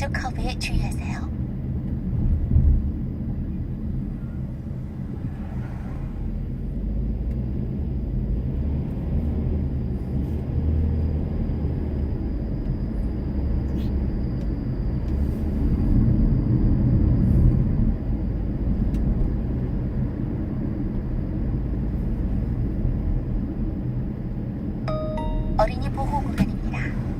왼쪽 커브에 주의하세요. 어린이 보호 구간입니다.